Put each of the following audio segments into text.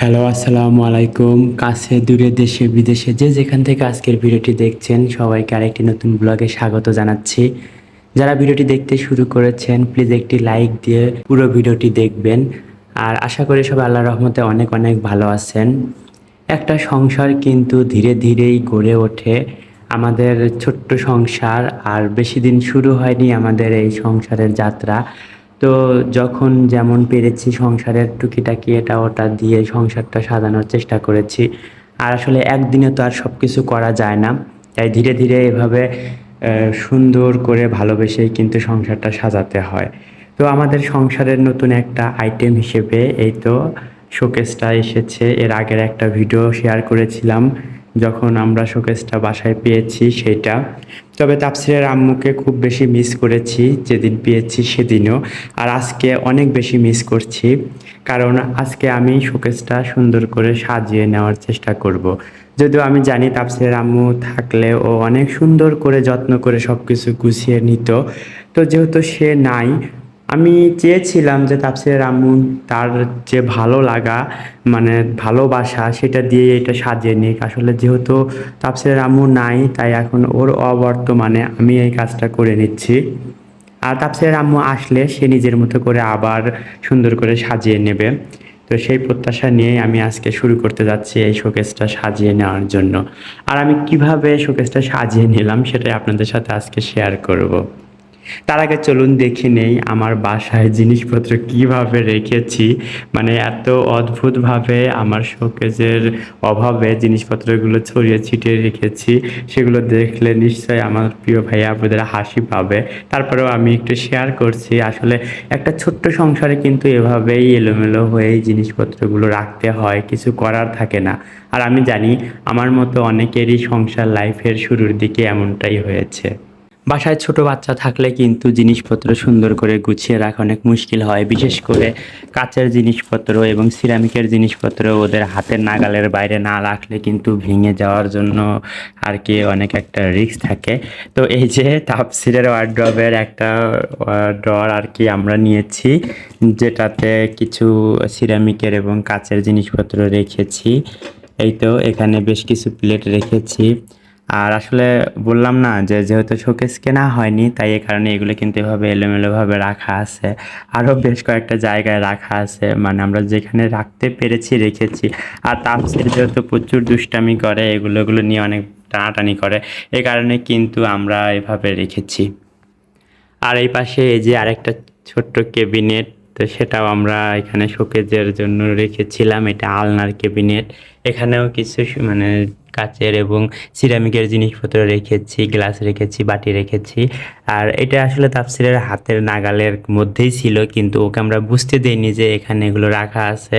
Hello, আসসালামু আলাইকুম। কাছে, দূরে দেশে, বিদেশে যে যেখান থেকে আজকের ভিডিওটি দেখছেন, সবাইকে আরেকটি নতুন ব্লগে স্বাগত জানাচ্ছি। যারা ভিডিওটি দেখতে শুরু করেছেন প্লিজ একটি লাইক দিয়ে পুরো ভিডিওটি দেখবেন। আর আশা করি সবাই আল্লাহ রহমতে অনেক অনেক ভালো আছেন। একটা সংসার কিন্তু ধীরে ধীরেই গড়ে ওঠে। আমাদের ছোট্ট সংসার আর বেশি দিন শুরু হয়নি আমাদের এই সংসারের যাত্রা। তো যখন যেমন পেরেছি সংসারের টুকিটাকি এটা ওটা দিয়ে সংসারটা সাজানোর চেষ্টা করেছি। আর আসলে একদিনে তো আর সব কিছু করা যায় না। তাই ধীরে ধীরে এভাবে সুন্দর করে ভালোবেসে কিন্তু সংসারটা সাজাতে হয়। তো আমাদের সংসারের নতুন একটা আইটেম হিসেবে এই তো শোকেসটা এসেছে। এর আগের একটা ভিডিও শেয়ার করেছিলাম। যখন আমরা শোকেসটা বাসায় পেয়েছি সেটা। তবে তাপসিরের আম্মুকে খুব বেশি মিস করেছি, যেদিন পেয়েছি সেদিনও। আর আজকে অনেক বেশি মিস করছি, কারণ আজকে আমি শোকেসটা সুন্দর করে সাজিয়ে নেওয়ার চেষ্টা করব। যদিও আমি জানি তাপসিরের আম্মু থাকলে ও অনেক সুন্দর করে যত্ন করে সব কিছু গুছিয়ে নিত। তো যেহেতু সে নাই আমি চেয়েছিলাম যে তাপসিরের আম্মু তার যে ভালো লাগা মানে ভালোবাসা, সেটা দিয়ে এটা সাজিয়ে নিক। আসলে যেহেতু তাপসিরের আম্মু নাই, তাই এখন ওর অবর্তমানে আমি এই কাজটা করে নিচ্ছি। আর তাপসিরের আম্মু আসলে সে নিজের মতো করে আবার সুন্দর করে সাজিয়ে নেবে। তো সেই প্রত্যাশা নিয়েই আমি আজকে শুরু করতে যাচ্ছি এই শোকেসটা সাজিয়ে নেওয়ার জন্য। আর আমি কীভাবে শোকেসটা সাজিয়ে নিলাম, সেটাই আপনাদের সাথে আজকে শেয়ার করব। তার আগে চলুন দেখে নেই আমার বাসায় জিনিসপত্র কীভাবে রেখেছি। মানে এত অদ্ভুতভাবে আমার শোকেজের অভাবে জিনিসপত্রগুলো ছড়িয়ে ছিটিয়ে রেখেছি। সেগুলো দেখলে নিশ্চয়ই আমার প্রিয় ভাইয়া আপনাদের হাসি পাবে। তারপরেও আমি একটু শেয়ার করছি। আসলে একটা ছোট্ট সংসারে কিন্তু এভাবেই এলোমেলো হয়েই জিনিসপত্রগুলো রাখতে হয়, কিছু করার থাকে না। আর আমি জানি আমার মতো অনেকেরই সংসার লাইফের শুরুর দিকে এমনটাই হয়েছে। বাসায় ছোট বাচ্চা থাকলে কিন্তু জিনিসপত্র সুন্দর করে গুছিয়ে রাখা অনেক মুশকিল হয়। বিশেষ করে কাচের জিনিসপত্র এবং সিরামিকের জিনিসপত্র ওদের হাতের নাগালের বাইরে না রাখলে কিন্তু ভেঙে যাওয়ার জন্য আর কি অনেক একটা রিস্ক থাকে। তো এই যে তাপসিরের ওয়ার্ড্রবের একটা ড্রয়ার আর কি আমরা নিয়েছি, যেটাতে কিছু সিরামিকের এবং কাচের জিনিসপত্র রেখেছি। এই তো এখানে বেশ কিছু প্লেট রেখেছি। আর আসলে বললাম না যে যেহেতু শোকেস কেনা হয়নি, তাই এই কারণে এগুলো কিন্তু এভাবে এলোমেলোভাবে রাখা আছে। আরও বেশ কয়েকটা জায়গায় রাখা আছে মানে আমরা যেখানে রাখতে পেরেছি, রেখেছি। আর তাপসের যেহেতু প্রচুর দুষ্টামি করে, এগুলো এগুলো নিয়ে অনেক টানাটানি করে, এ কারণে কিন্তু আমরা এভাবে রেখেছি। আর এই পাশে এই যে আরেকটা ছোট্ট কেবিনেট তো সেটাও আমরা এখানে শোকেজের জন্য রেখেছিলাম, এটা আলনার কেবিনেট এখানেও কিছু মানে কাচের এবং সিরামিকের জিনিসপত্র রেখেছি, গ্লাস রেখেছি, বাটি রেখেছি। আর এটা আসলে তাফসিরের হাতের নাগালের মধ্যেই ছিল, কিন্তু ওকে আমরা বুঝতে দিইনি যে এখানে এগুলো রাখা আছে।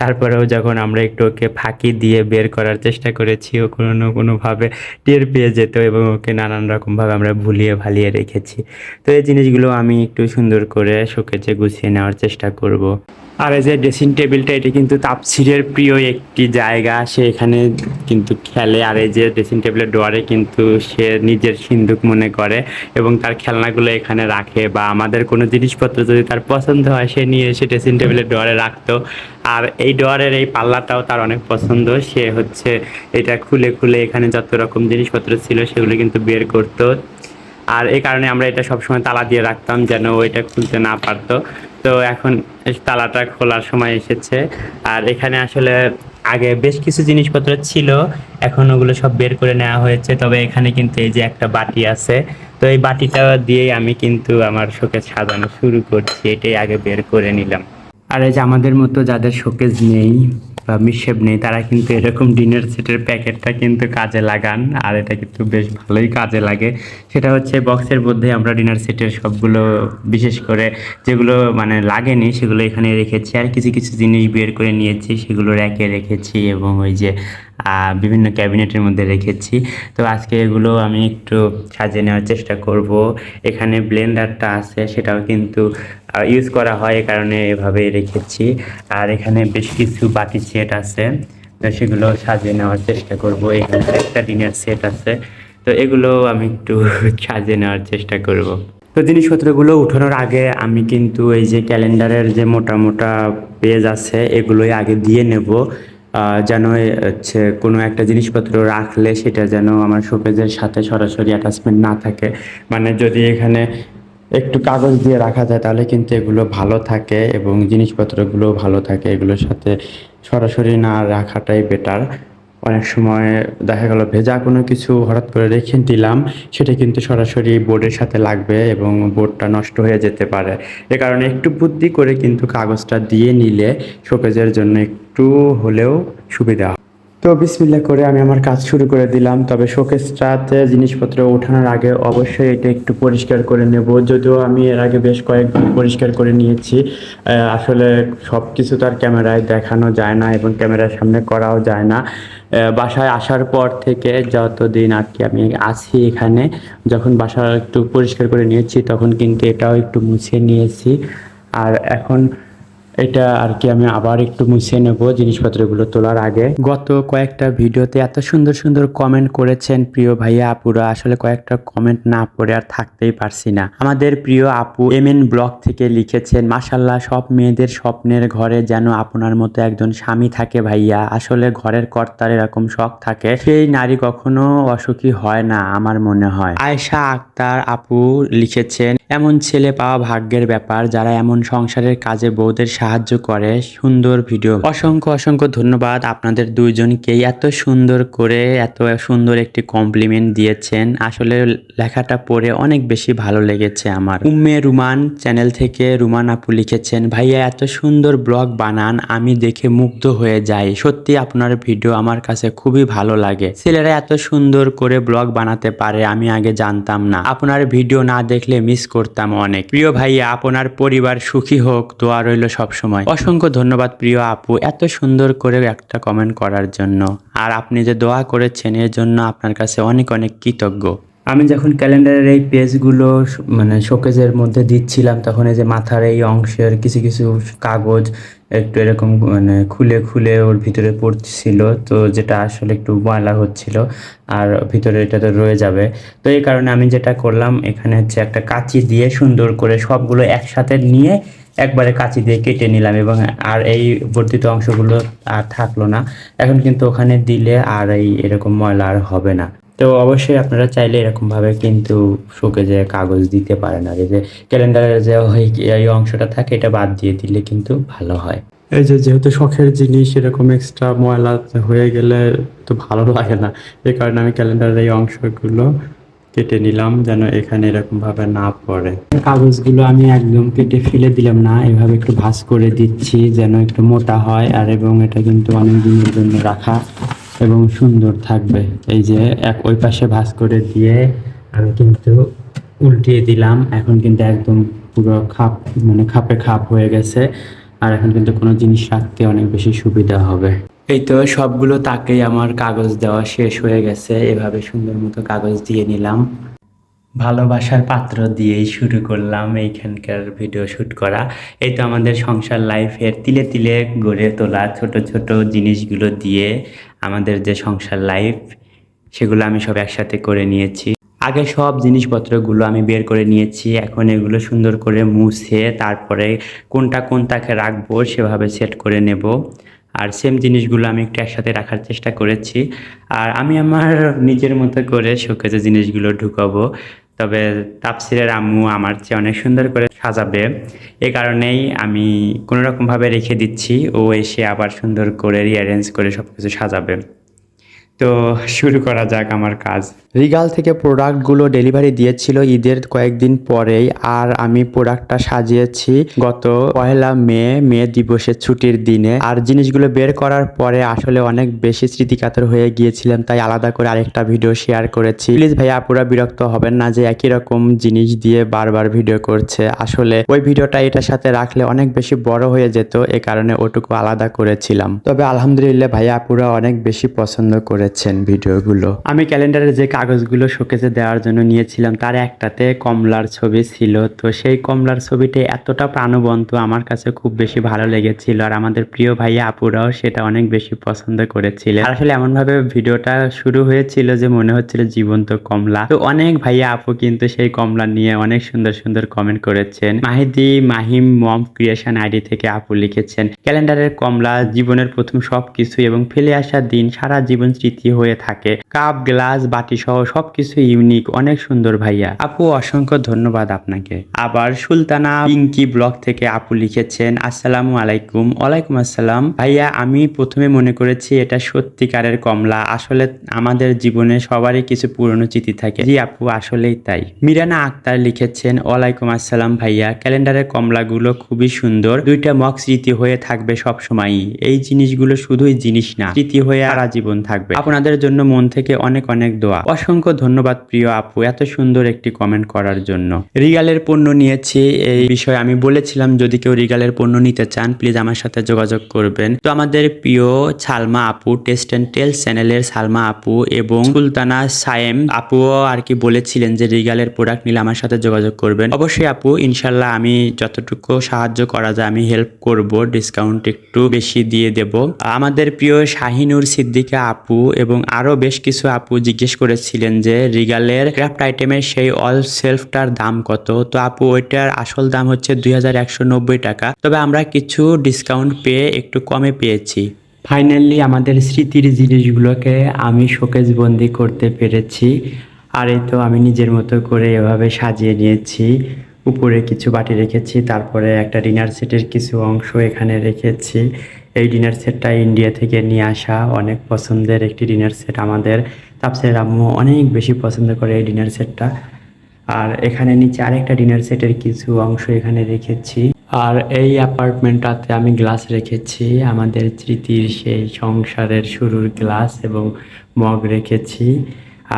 তারপরেও যখন আমরা একটু ওকে ফাঁকি দিয়ে বের করার চেষ্টা করেছি, ও কোনো না কোনোভাবে টের পেয়ে যেত এবং ওকে নানান রকমভাবে আমরা ভুলিয়ে ভালিয়ে রেখেছি। তো এই জিনিসগুলো আমি একটু সুন্দর করে শোকেজে গুছিয়ে নেওয়ার চেষ্টা করব। আর এই যে ড্রেসিং টেবিলটা এটি কিন্তু তাপসিরের প্রিয় একটি জায়গা। সে এখানে কিন্তু খেলে। আর এই যে ড্রেসিং টেবিলের ডোয়ারে কিন্তু সে নিজের সিন্দুক মনে করে এবং তার খেলনাগুলো এখানে রাখে বা আমাদের কোনো জিনিসপত্র যদি তার পছন্দ হয়, সে নিয়ে এসে ড্রেসিং টেবিলের ডোয়ারে রাখতো। আর এই ডোয়ারের এই পাল্লাটাও তার অনেক পছন্দ। সে হচ্ছে এটা খুলে খুলে এখানে যত রকম জিনিসপত্র ছিল সেগুলো কিন্তু বের করতো। আর এই কারণে আমরা এটা সবসময় তালা দিয়ে রাখতাম যেন ওইটা খুলতে না পারতো। তো এখন তালাটা খোলার সময় এসেছে। আর এখানে আসলে আগে বেশ কিছু জিনিসপত্র ছিল, এখন ওগুলো সব বের করে নেওয়া হয়েছে। তবে এখানে কিন্তু এই যে একটা বাটি আছে, তো এই বাটিটা দিয়েই আমি কিন্তু আমার শোকে সাজানো শুরু করছি, এটাই আগে বের করে নিলাম। আর এই যে আমাদের মতো যাদের শোকেজ নেই বা মিশেপ নেই, তারা কিন্তু এরকম ডিনার সেটের প্যাকেটটা কিন্তু কাজে লাগান। আর এটা কিন্তু বেশ ভালোই কাজে লাগে। সেটা হচ্ছে বক্সের মধ্যে আমরা ডিনার সেটের সবগুলো বিশেষ করে যেগুলো মানে লাগেনি, সেগুলো এখানে রেখেছি। আর কিছু কিছু জিনিস বের করে নিয়েছি, সেগুলো র্যাকে রেখেছি এবং ওই যে বিভিন্ন ক্যাবিনেটের মধ্যে রেখেছি। তো আজকে এগুলো আমি একটু সাজিয়ে নেওয়ার চেষ্টা করব। এখানে ব্লেন্ডারটা আছে, সেটাও কিন্তু ইউজ করা হয় এই কারণে এভাবেই রেখেছি। আর এখানে বেশ কিছু বাটি সেট আছে, তো সেগুলো সাজিয়ে নেওয়ার চেষ্টা করব। এখানে একটা ডিনার সেট আছে, তো এগুলো আমি একটু সাজিয়ে নেওয়ার চেষ্টা করব। তো জিনিসপত্রগুলো উঠানোর আগে আমি কিন্তু এই যে ক্যালেন্ডারের যে মোটা মোটা পেজ আছে, এগুলোই আগে দিয়ে নেব। যেন হচ্ছে কোনো একটা জিনিসপত্র রাখলে সেটা যেন আমার শোকেজের সাথে সরাসরি অ্যাটাচমেন্ট না থাকে। মানে যদি এখানে একটু কাগজ দিয়ে রাখা যায় তাহলে কিন্তু এগুলো ভালো থাকে এবং জিনিসপত্রগুলো ভালো থাকে। এগুলোর সাথে সরাসরি না রাখাটাই বেটার অনেক সময় দেখা গেল ভেজা কোনো কিছু হঠাৎ করে রেখে দিলাম, সেটা কিন্তু সরাসরি বোর্ডের সাথে লাগবে এবং বোর্ডটা নষ্ট হয়ে যেতে পারে। এ কারণে একটু বুদ্ধি করে কিন্তু কাগজটা দিয়ে নিলে শোকেজের জন্য একটু হলেও সুবিধা তো বিসমিল্লা করে আমি আমার কাজ শুরু করে দিলাম। তবে শোকেসটাতে জিনিসপত্র ওঠানোর আগে অবশ্যই এটা একটু পরিষ্কার করে নেব। যদিও আমি এর আগে বেশ কয়েকবার পরিষ্কার করে নিয়েছি। আসলে সব কিছু তার ক্যামেরায় দেখানো যায় না এবং ক্যামেরার সামনে করাও যায় না। বাসায় আসার পর থেকে যতদিন আর কি আমি আছি এখানে, যখন বাসা একটু পরিষ্কার করে নিয়েছি, তখন কিন্তু এটাও একটু মুছে নিয়েছি। আর এখন এটা আর কি আমি আবার একটু মুছে নেব জিনিসপত্রগুলো তোলার আগে। গত কয়েকটা ভিডিওতে এত সুন্দর সুন্দর কমেন্ট করেছেন প্রিয় ভাইয়া আপুরা, আসলে কয়েকটা কমেন্ট না পড়ে আর থাকতেই পারছি না। আমাদের প্রিয় আপু এম এন ব্লগ থেকে লিখেছেন মাসাল্লাহ সব মেয়েদের স্বপ্নের ঘরে যেন আপনার মতো একজন স্বামী থাকে ভাইয়া। আসলে ঘরের কর্তার এরকম শখ থাকে, সেই নারী কখনো অসুখী হয় না আমার মনে হয়। আয়েশা আক্তার আপু লিখেছেন, এমন ছেলে পাওয়া ভাগ্যের ব্যাপার, যারা এমন সংসারের কাজে বউদের সাহায্য করে, সুন্দর ভিডিও অসংখ্য অসংখ্য ধন্যবাদ আপনাদের দুইজনকেই এত সুন্দর করে, এত সুন্দর একটি কমপ্লিমেন্ট দিয়েছেন। আসলে লেখাটা পড়ে অনেক বেশি ভালো লেগেছে আমার। উম্মে রুমান চ্যানেল থেকে রুমান আপু লিখেছেন, ভাইয়া, এত সুন্দর ব্লগ বানান, আমি দেখে মুগ্ধ হয়ে যাই। সত্যি আপনার ভিডিও আমার কাছে খুবই ভালো লাগে। ছেলেরা এত সুন্দর করে ব্লগ বানাতে পারে, আমি আগে জানতাম না। আপনার ভিডিও না দেখলে মিস করতাম অনেক। প্রিয় ভাইয়া, আপনার পরিবার সুখী হোক, দোয়া রইল সবসময়। অসংখ্য ধন্যবাদ প্রিয় আপু এত সুন্দর করে একটা কমেন্ট করার জন্য। আর আপনি যে দোয়া করেছেন, এর জন্য আপনার কাছে অনেক অনেক কৃতজ্ঞ। আমি যখন ক্যালেন্ডারের এই পেজগুলো মানে শোকেজের মধ্যে দিচ্ছিলাম, তখন এই যে মাথার এই অংশের কিছু কিছু কাগজ একটু এরকম মানে খুলে খুলে ওর ভিতরে পড়ছিল, তো যেটা আসলে একটু ময়লা হচ্ছিল, আর ভিতরে এটা তো রয়ে যাবে। তো এই কারণে আমি যেটা করলাম, এখানে হচ্ছে একটা কাঁচি দিয়ে সুন্দর করে সবগুলো একসাথে নিয়ে একবারে কাঁচি দিয়ে কেটে নিলাম এবং আর এই বর্ধিত অংশগুলো আর থাকল না। এখন কিন্তু ওখানে দিলে আর এই এরকম ময়লা আর হবে না। তো অবশ্যই আপনারা চাইলে এরকমভাবে কিন্তু শোকেজে কাগজ দিতে পারেন আর এই যে ক্যালেন্ডারের যে ওই এই অংশটা থাকে এটা বাদ দিয়ে দিলে কিন্তু ভালো হয়। এই যে যেহেতু শখের জিনিস, এরকম এক্সট্রা ময়লা হয়ে গেলে তো ভালো লাগে না। এই কারণে আমি ক্যালেন্ডারের এই অংশগুলো কেটে নিলাম যেন এখানে এরকম ভাবে না পড়ে। কাগজগুলো আমি একদম কেটে ফেলে দিলাম না, এভাবে একটু ভাঁজ করে দিচ্ছি যেন একটু মোটা হয়, আর এবং এটা কিন্তু অনেক দিনের জন্য রাখা এবং সুন্দর থাকবে। এই যে এক ওই পাশে ভাঁজ করে দিয়ে আমি কিন্তু উল্টিয়ে দিলাম, এখন কিন্তু একদম পুরো খাপ মানে খাপে খাপ হয়ে গেছে, আর এখন কিন্তু কোনো জিনিস রাখতে অনেক বেশি সুবিধা হবে। এই তো সবগুলো তাকেই আমার কাগজ দেওয়া শেষ হয়ে গেছে। এভাবে সুন্দর মতো কাগজ দিয়ে নিলাম। ভালোবাসার পাত্র দিয়েই শুরু করলাম এইখানকার ভিডিও শ্যুট করা। এই তো আমাদের সংসার লাইফের তিলে তিলে গড়ে তোলা ছোট ছোট জিনিসগুলো দিয়ে আমাদের যে সংসার লাইফ সেগুলো আমি সব একসাথে করে নিয়েছি। আগে সব জিনিসপত্রগুলো আমি বের করে নিয়েছি। এখন এগুলো সুন্দর করে মুছে তারপরে কোনটা কোন তাকে রাখব সেভাবে সেট করে নেব। আর সেম জিনিসগুলো আমি একটু একসাথে রাখার চেষ্টা করেছি। আর আমি আমার নিজের মতো করে শোকেজে জিনিসগুলো ঢুকাবো। তবে তাপসিরের আম্মু আমার চেয়ে অনেক সুন্দর করে সাজাবে। এ কারণেই আমি কোনোরকমভাবে রেখে দিচ্ছি। ও এসে আবার সুন্দর করে রিঅ্যারেঞ্জ করে সব কিছু সাজাবে। তো শুরু করা যাক আমার কাজ। রিগাল থেকে প্রোডাক্টগুলো ডেলিভারি দিয়েছিল ঈদের কয়েকদিন পরেই, আর আমি প্রোডাক্টটা সাজিয়েছি গত পয়লা মে মে দিবসের ছুটির দিনে। আর জিনিসগুলো বের করার পরে আসলে অনেক বেশি স্মৃতিকাতর হয়ে গিয়েছিলাম, তাই আলাদা করে আরেকটা ভিডিও শেয়ার করেছি। প্লিজ ভাইয়া আপুরা বিরক্ত হবেন না যে একই রকম জিনিস দিয়ে বারবার ভিডিও করছে। আসলে ওই ভিডিওটা এটার সাথে রাখলে অনেক বেশি বড় হয়ে যেত, এ কারণে ওটুকু আলাদা করেছিলাম। তবে আলহামদুলিল্লাহ ভাইয়া আপুরা অনেক বেশি পছন্দ করে করেছেন ভিডিওগুলো। আমি ক্যালেন্ডারে যে কাগজগুলো শোকেসে দেওয়ার জন্য নিয়েছিলাম, তার একটাতে কমলার ছবি ছিল। তো সেই কমলার ছবিটি এতটা প্রাণবন্ত, আমার কাছে খুব বেশি ভালো লেগেছিল। আর আমাদের প্রিয় ভাইয়া আপুরাও সেটা অনেক বেশি পছন্দ করেছিলেন। আর আসলে এমনভাবে ভিডিওটা শুরু হয়েছিল যে মনে হচ্ছিল জীবন্ত কমলা। তো অনেক ভাইয়া আপু কিন্তু সেই কমলা নিয়ে অনেক সুন্দর সুন্দর কমেন্ট করেছেন। মাহিদি মাহিম মম ক্রিয়েশন আইডি থেকে আপু লিখেছেন, ক্যালেন্ডারের কমলা জীবনের প্রথম সবকিছু এবং ফেলে আসা দিন, সারা জীবন স্মৃতি হয়ে থাকে। কাপ, গ্লাস বাটি সহ সবকিছু ইউনিক অনেক সুন্দর ভাইয়া। আপু, অসংখ্য ধন্যবাদ আপনাকে। আবার সুলতানা পিঙ্কি ব্লগ থেকে আপু লিখেছেন, আসসালামু আলাইকুম। ওয়ালাইকুম আসসালাম। ভাইয়া, আমি প্রথমে মনে করেছি এটা সত্যিকারের কমলা। আসলে আমাদের জীবনে সবারই কিছু পুরনো স্মৃতি থাকে। জি আপু, আসলেই তাই। মিরানা আক্তার লিখেছেন, ওয়ালাইকুম আসসালাম ভাইয়া। ক্যালেন্ডারের কমলাগুলো খুবই সুন্দর। দুইটা মক স্মৃতি হয়ে থাকবে সব সময়ই এই জিনিসগুলো শুধুই জিনিস না, স্মৃতি হয়ে সারা জীবন থাকবে। আপনাদের জন্য মন থেকে অনেক অনেক দোয়া। অসংখ্য ধন্যবাদ প্রিয় আপু এত সুন্দর একটি কমেন্ট করার জন্য। রিগালের পণ্য নিয়েছি, এই বিষয়ে আমি বলেছিলাম, যদি কেউ রিগালের পণ্য নিতে চান প্লিজ আমার সাথে যোগাযোগ করবেন। তো আমাদের প্রিয় সালমা আপু টেস্ট অ্যান্ড টেল চ্যানেলের সালমা আপু এবং সুলতানা সায়েম আপুও আর কি বলেছিলেন যে রিগালের প্রোডাক্ট নিলে আমার সাথে যোগাযোগ করবেন। অবশ্যই আপু ইনশাল্লাহ আমি যতটুকু সাহায্য করা যায় আমি হেল্প করব ডিসকাউন্ট একটু বেশি দিয়ে দেব। আমাদের প্রিয় শাহিনুর সিদ্দিকা আপু এবং আরও বেশ কিছু আপু জিজ্ঞেস করেছিলেন যে, রিগালের ক্রাফট আইটেমের সেই অল সেলফটার দাম কত? তো আপু, ওইটার আসল দাম হচ্ছে দুই হাজার একশো নব্বই টাকা। তবে আমরা কিছু ডিসকাউন্ট পেয়ে একটু কমে পেয়েছি। ফাইনালি আমাদের স্মৃতির জিনিসগুলোকে আমি শোকেজ বন্দি করতে পেরেছি। আর এই তো আমি নিজের মতো করে এভাবে সাজিয়ে নিয়েছি। উপরে কিছু বাটি রেখেছি, তারপরে একটা ডিনার সেটের কিছু অংশ এখানে রেখেছি। এই ডিনার সেটটা ইন্ডিয়া থেকে নিয়ে আসা অনেক পছন্দের একটি ডিনার সেট আমাদের। তাপসের আম্মু অনেক বেশি পছন্দ করে এই ডিনার সেটটা আর এখানে নিচে আরেকটা ডিনার সেটের কিছু অংশ এখানে রেখেছি। আর এই অ্যাপার্টমেন্টটাতে আমি গ্লাস রেখেছি। আমাদের স্মৃতির সেই সংসারের শুরুর গ্লাস এবং মগ রেখেছি।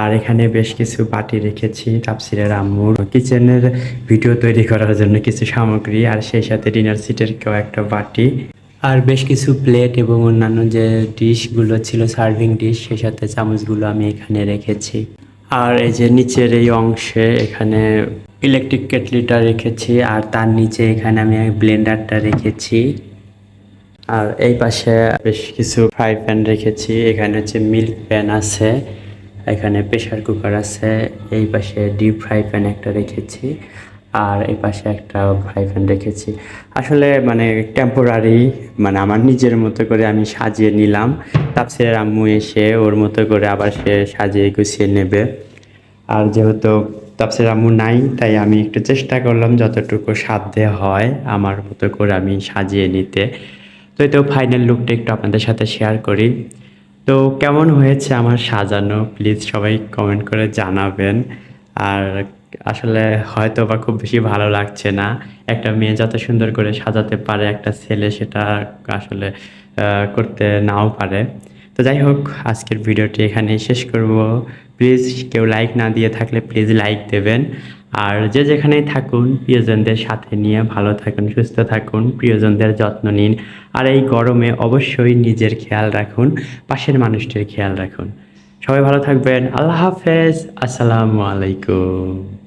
আর এখানে বেশ কিছু বাটি রেখেছি তাপসিরের আম্মুর। কিচেনের ভিডিও তৈরি করার জন্য কিছু সামগ্রী আর সেই সাথে ডিনার সিটের কেউ একটা বাটি। আর বেশ কিছু প্লেট এবং অন্যান্য যে ডিশগুলো ছিল সার্ভিং ডিশ সেই সাথে চামচগুলো আমি এখানে রেখেছি। আর এই যে নিচের এই অংশে এখানে ইলেকট্রিক কেটলিটা রেখেছি, আর তার নিচে এখানে আমি ব্লেন্ডারটা রেখেছি। আর এই পাশে বেশ কিছু ফ্রাই প্যান রেখেছি, এখানে হচ্ছে মিল্ক প্যান আছে, এখানে প্রেশার কুকার আছে, এই পাশে ডিপ ফ্রাই প্যান একটা রেখেছি। আর এই পাশে একটা ফ্রাই প্যান রেখেছি। আসলে মানে টেম্পোরারি মানে আমার নিজের মতো করে আমি সাজিয়ে নিলাম। তাপসিরের আম্মু এসে ওর মতো করে আবার সে সাজিয়ে গুছিয়ে নেবে। আর যেহেতু তাপসের আম্মু নাই, তাই আমি একটু চেষ্টা করলাম যতটুকু সাধ্যে হয় আমার মতো করে আমি সাজিয়ে নিতে। তো তো ফাইনাল লুকটা একটু আপনাদের সাথে শেয়ার করি। তো কেমন হয়েছে আমার সাজানো? প্লিজ সবাই কমেন্ট করে জানাবেন। আর আসলে হয়তো বা খুব বেশি ভালো লাগছে না। একটা মেয়ে যত সুন্দর করে সাজাতে পারে, একটা ছেলে সেটা আসলে করতে নাও পারে। তো যাই হোক, আজকের ভিডিওটি এখানেই শেষ করব। প্লিজ কেউ লাইক না দিয়ে থাকলে প্লিজ লাইক দেবেন। আর যে যেখানেই থাকুন, প্রিয়জনদের সাথে নিয়ে ভালো থাকুন, সুস্থ থাকুন, প্রিয়জনদের যত্ন নিন। আর এই গরমে অবশ্যই নিজের খেয়াল রাখুন, পাশের মানুষটির খেয়াল রাখুন। সবাই ভালো থাকবেন। আল্লাহ হাফেজ। আসসালামু আলাইকুম।